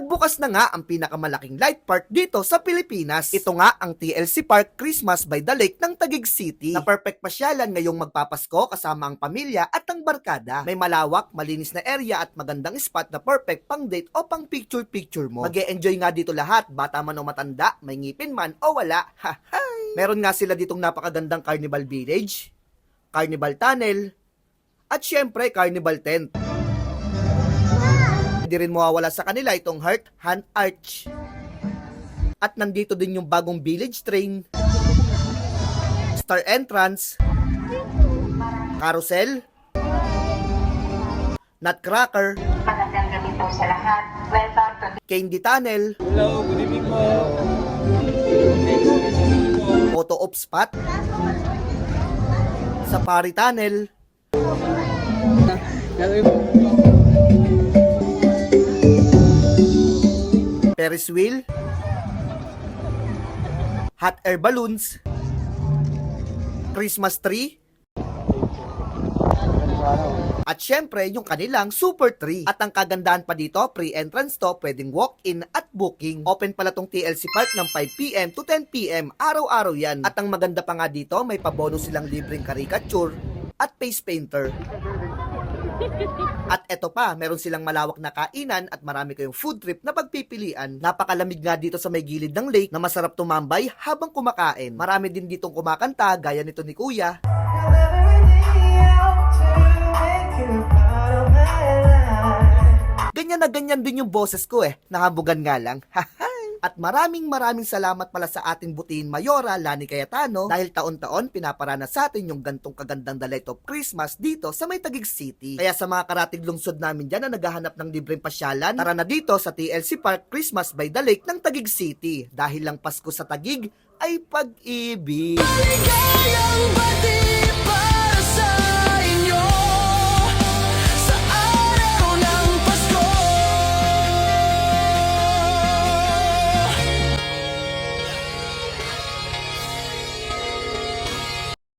Nagbukas na nga ang pinakamalaking light park dito sa Pilipinas. Ito nga ang TLC Park Christmas by the Lake ng Taguig City. Na perfect pasyalan ngayong magpapasko kasama ang pamilya at ang barkada. May malawak, malinis na area at magandang spot na perfect pang date o pang picture-picture mo. mag enjoy nga dito lahat, bata man o matanda, may ngipin man o wala. Hahay! Meron nga sila ditong napakagandang Carnival Village, Carnival Tunnel, at syempre Carnival Tent. Hindi rin mawawala sa kanila itong Heart Hand Arch. At nandito din yung bagong village train, Star Entrance, Carousel, Nutcracker, Magandang gabi po sa lahat. Welcome to Candy Tunnel, Hello, good evening po. Photo Op Spot, Safari Tunnel, Ferris Wheel, Hot Air Balloons, Christmas Tree, at syempre, yung kanilang super tree. At ang kagandahan pa dito, pre-entrance to, pwedeng walk-in at booking. Open pala tong TLC Park ng 5pm to 10pm. Araw-araw yan. At ang maganda pa nga dito, may pabonus silang libreng caricature at face painter. At eto pa, meron silang malawak na kainan at marami kayong food trip na pagpipilian. Napakalamig nga dito sa may gilid ng lake na masarap tumambay habang kumakain. Marami din ditong kumakanta gaya nito ni Kuya. Ganyan na ganyan din yung boses ko eh. Nahabugan nga lang. At maraming maraming salamat pala sa ating butiin Mayora, Lani Cayetano, dahil taon-taon pinaparana sa atin yung gantong kagandang The Light of Christmas dito sa May Taguig City. Kaya sa mga karatig lungsod namin dyan na naghahanap ng libreng pasyalan, tara na dito sa TLC Park Christmas by the Lake ng Taguig City. Dahil lang Pasko sa Taguig ay pag-ibig. Maligayang batid